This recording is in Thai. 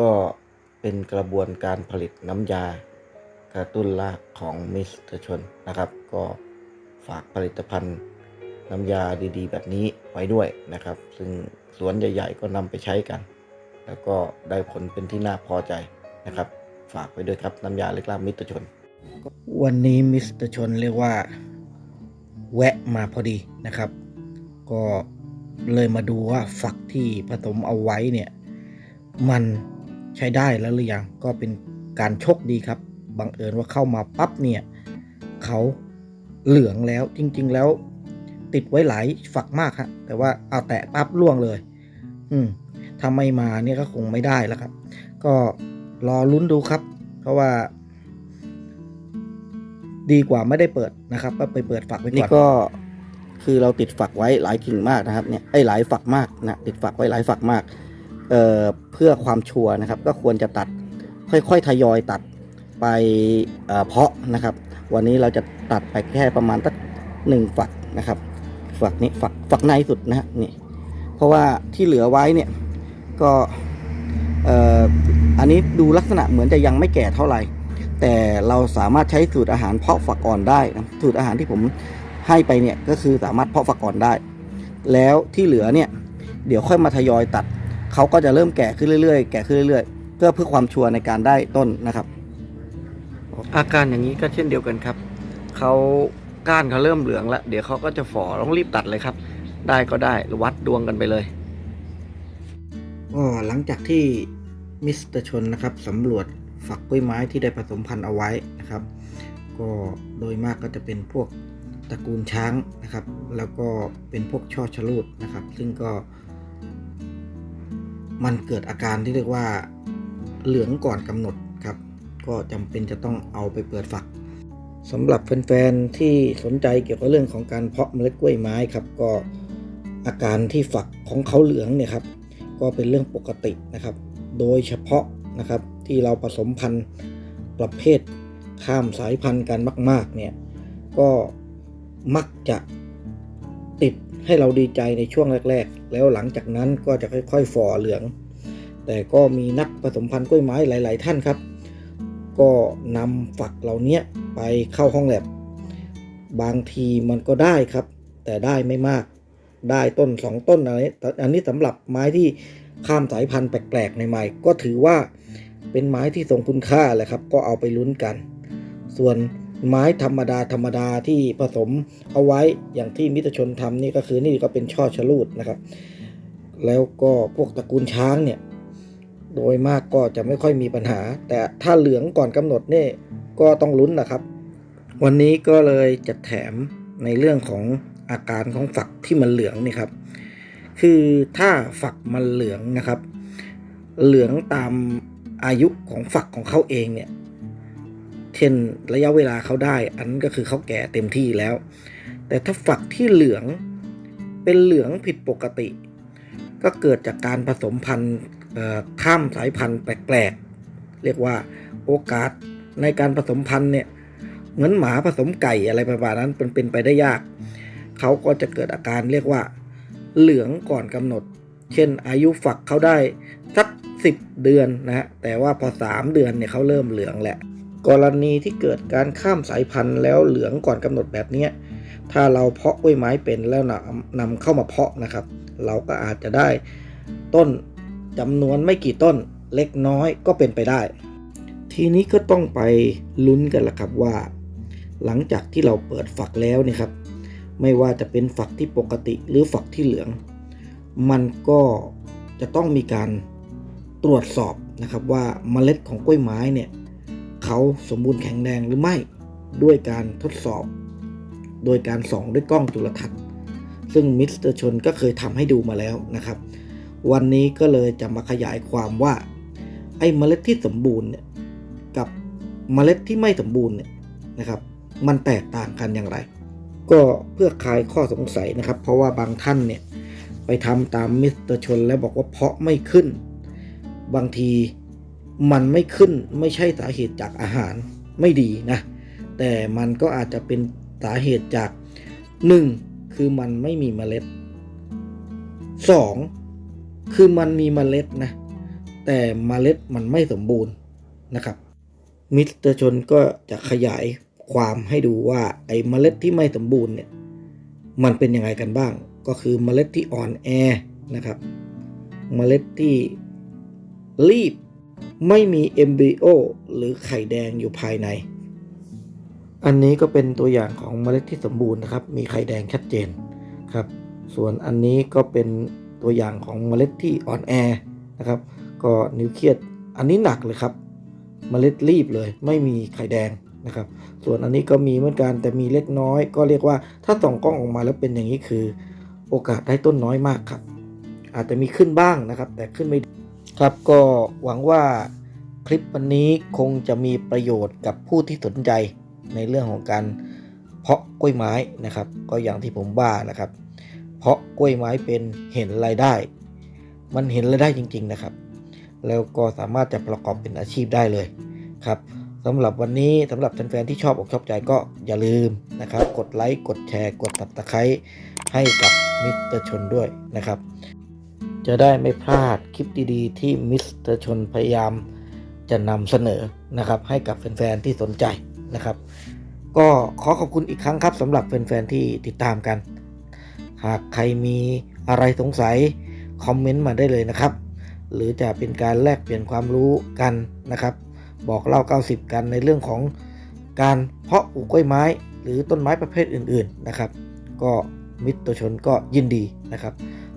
ก็เป็นกระบวนการผลิตน้ำยากระตุ้นรากของมิสเตอร์ชนนะครับ ก็ฝากผลิตภัณฑ์น้ำยาดีๆ แบบนี้ไว้ด้วยนะครับ ซึ่งสวนใหญ่ ๆ ก็นำไปใช้กัน แล้วก็ได้ผลเป็นที่น่าพอใจนะครับ ฝากไว้ด้วยครับน้ำยาเล็กลาบมิสเตอร์ชน วันนี้มิสเตอร์ชนเรียกว่าแวะมาพอดีนะครับ ก็เลยมาดูว่าฝักที่ผสมเอาไว้เนี่ย มัน ใช้ได้แล้วหรือยังก็เป็นการโชคดีครับบังเอิญว่าเข้ามาปั๊บเนี่ยเขาเหลืองแล้วจริง ๆ แล้ว ติดไว้หลายฝักมากฮะแต่ว่าเอาแตะปั๊บล่วงเลย อืมถ้าไม่มาเนี่ยก็คงไม่ได้แล้วครับ ก็รอลุ้นดูครับ เพราะว่า ดีกว่าไม่ได้เปิดนะครับก็ไปเปิดฝักไว้ก่อนนี่ก็คือเราติดฝักไว้หลายกิ่งมากนะครับเนี่ยไอ้หลายฝักมากนะติดฝักไว้หลายฝักมาก เเพื่อความชัวร์นะครับ ก็ควรจะตัดค่อยๆทยอยตัดไปเเพาะนะครับ วันนี้เราจะตัดไปแค่ประมาณสักหนึ่งฝักนะครับ ฝักนี้ฝักฝักในสุดนะฮะนี่เพราะว่าที่เหลือไว้เนี่ยก็อันนี้ดูลักษณะเหมือนจะยังไม่แก่เท่าไหร่ แต่เราสามารถใช้สูตรอาหารเพาะฝักอ่อนได้นะสูตรอาหารที่ผมให้ไปเนี่ยก็คือสามารถเพาะฝักอ่อนได้ แล้วที่เหลือเนี่ยเดี๋ยวค่อยมาทยอยตัด เขาก็จะเริ่มแก่ขึ้นเรื่อยๆ แก่ขึ้นเรื่อยๆ เพื่อเพื่อความชัวร์ในการได้ต้นนะครับ อาการอย่างนี้ก็เช่นเดียวกันครับ เขาก้านเขาเริ่มเหลืองแล้วเดี๋ยวเขาก็จะฝ่อต้องรีบตัดเลยครับ ได้ก็ได้วัดดวงกันไปเลยก็หลังจากที่มิสเตอร์ชนนะครับสำรวจฝักกล้วยไม้ที่ได้ผสมพันธุ์เอาไว้นะครับ ก็โดยมากก็จะเป็นพวกตระกูลช้างนะครับ แล้วก็เป็นพวกช่อชะลูดนะครับ ซึ่งก็ มันเกิดอาการที่เรียกว่าเหลืองก่อนกำหนดครับ ก็จำเป็นจะต้องเอาไปเปิดฝักสำหรับแฟนๆที่สนใจเกี่ยวกับเรื่องของการเพาะเมล็ดกล้วยไม้ครับ ก็อาการที่ฝักของเขาเหลืองเนี่ยครับ ก็เป็นเรื่องปกตินะครับ โดยเฉพาะนะครับที่เราผสมพันธุ์ประเภทข้ามสายพันธุ์กันมาก ๆ เนี่ย ก็มักจะ ให้เราดีใจในช่วงแรก ๆ แล้วหลังจากนั้นก็จะค่อยๆฝ่อเหลือง แต่ก็มีนักผสมพันธุ์กล้วยไม้หลาย ๆ ท่านครับ ก็นำฝักเหล่านี้ไปเข้าห้องแลบบางทีมันก็ได้ครับ แต่ได้ไม่มากได้ต้นสองต้นอะไรอันนี้สำหรับไม้ที่ข้ามสายพันธุ์แปลกๆใหม่ๆก็ถือว่าเป็นไม้ที่ทรงคุณค่าแหละครับ ก็เอาไปลุ้นกัน ส่วน ไม้ธรรมดาธรรมดาที่ผสมเอาไว้อย่างที่มิตรชนทำนี่ก็คือนี่ก็เป็นช่อชะลูดนะครับ แล้วก็พวกตระกูลช้างเนี่ยโดยมากก็จะไม่ค่อยมีปัญหา แต่ถ้าเหลืองก่อนกำหนดนี่ก็ต้องลุ้นนะครับ วันนี้ก็เลยจะแถมในเรื่องของอาการของฝักที่มันเหลืองนี่ครับ คือถ้าฝักมันเหลืองนะครับ เหลืองตามอายุของฝักของเขาเองเนี่ย เช่นระยะเวลาเขาได้ อันก็คือเขาแก่เต็มที่แล้ว แต่ถ้าฝักที่เหลืองเป็นเหลืองผิดปกติ ก็เกิดจากการผสมพันธุ์ข้ามสายพันธุ์แปลกๆ เรียกว่าโอกาสในการผสมพันธุ์เนี่ยเหมือนหมาผสมไก่อะไรประมาณนั้นเป็นเป็นไปได้ยาก เขาก็จะเกิดอาการเรียกว่า เหลืองก่อนกำหนด เช่น อายุฝักเขาได้สักสิบเดือนนะฮะแต่ว่าพอสามเดือนเนี่ยเขาเริ่มเหลืองแหละ กรณีที่เกิดการข้ามสายพันธุ์แล้วเหลืองก่อนกำหนดแบบนี้ถ้าเราเพาะกล้วยไม้เป็นแล้วนำนำเข้ามาเพาะนะครับ เราก็อาจจะได้ต้นจำนวนไม่กี่ต้นเล็กน้อยก็เป็นไปได้ ทีนี้ก็ต้องไปลุ้นกันละครับว่า หลังจากที่เราเปิดฝักแล้วนี่ครับ ไม่ว่าจะเป็นฝักที่ปกติหรือฝักที่เหลือง มันก็จะต้องมีการตรวจสอบนะครับว่าเมล็ดของกล้วยไม้เนี่ย เขาสมบูรณ์แข็งแรงหรือไม่ด้วยการทดสอบ โดยการส่องด้วยกล้องจุลทรรศน์ ซึ่งมิสเตอร์ชนก็เคยทำให้ดูมาแล้วนะครับ วันนี้ก็เลยจะมาขยายความว่า ไอ้เมล็ดที่สมบูรณ์เนี่ยกับเมล็ดที่ไม่สมบูรณ์เนี่ยนะครับ มันแตกต่างกันอย่างไร ก็เพื่อคลายข้อสงสัยนะครับ เพราะว่าบางท่านเนี่ยไปทำตามมิสเตอร์ชนแล้วบอกว่าเพาะไม่ขึ้น บางที มันไม่ขึ้นไม่ใช่สาเหตุจากอาหารไม่ดีนะ แต่มันก็อาจจะเป็นสาเหตุจาก 1. คือมันไม่มีเมล็ด 2. คือมันมีเมล็ดนะ แต่เมล็ดมันไม่สมบูรณ์นะครับ มิสเตอร์ชนก็จะขยายความให้ดูว่าไอ้เมล็ดที่ไม่สมบูรณ์เนี่ยมันเป็นยังไงกันบ้าง ก็คือเมล็ดที่อ่อนแอนะครับ เมล็ดที่รีบ ไม่มีเอมบริโอหรือไข่แดงอยู่ภายใน อันนี้ก็เป็นตัวอย่างของเมล็ดที่สมบูรณ์นะครับ มีไข่แดงชัดเจนครับ ส่วนอันนี้ก็เป็นตัวอย่างของเมล็ดที่อ่อนแอนะครับ ก็นิวเคลียสอันนี้หนักเลยครับ เมล็ดรีบเลย ไม่มีไข่แดงนะครับ ส่วนอันนี้ก็มีเหมือนกันแต่มีเล็กน้อย ก็เรียกว่าถ้าส่องกล้องออกมาแล้วเป็นอย่างนี้คือ โอกาสได้ต้นน้อยมากครับ อาจจะมีขึ้นบ้างนะครับ แต่ขึ้นไม่ ครับก็หวังว่าคลิปวันนี้คงจะมีประโยชน์กับผู้ที่สนใจในเรื่องของการเพาะกล้วยไม้นะครับ ก็อย่างที่ผมว่านะครับ เพาะกล้วยไม้เป็นเห็นรายได้ มันเห็นรายได้จริง ๆนะครับ แล้วก็สามารถจะประกอบเป็นอาชีพได้เลยครับสำหรับวันนี้สำหรับแฟนๆที่ชอบอกชอบใจก็อย่าลืมนะครับ กดไลค์กดแชร์ กดตับตะไคร้ให้กับมิสเตอร์ชนด้วยนะครับ จะได้ไม่พลาดคลิปดีๆ ที่มิสเตอร์ชนพยายามจะนำเสนอนะครับ ให้กับแฟนๆที่สนใจนะครับ ก็ขอขอบคุณอีกครั้งครับสำหรับแฟนๆที่ติดตามกัน หากใครมีอะไรสงสัย คอมเมนต์มาได้เลยนะครับ หรือจะเป็นการแลกเปลี่ยนความรู้กันนะครับ บอกเล่า 90 กันในเรื่องของการเพาะปลูกกล้วยไม้ หรือต้นไม้ประเภทอื่น ๆนะครับ ก็มิตรชนก็ยินดีนะครับ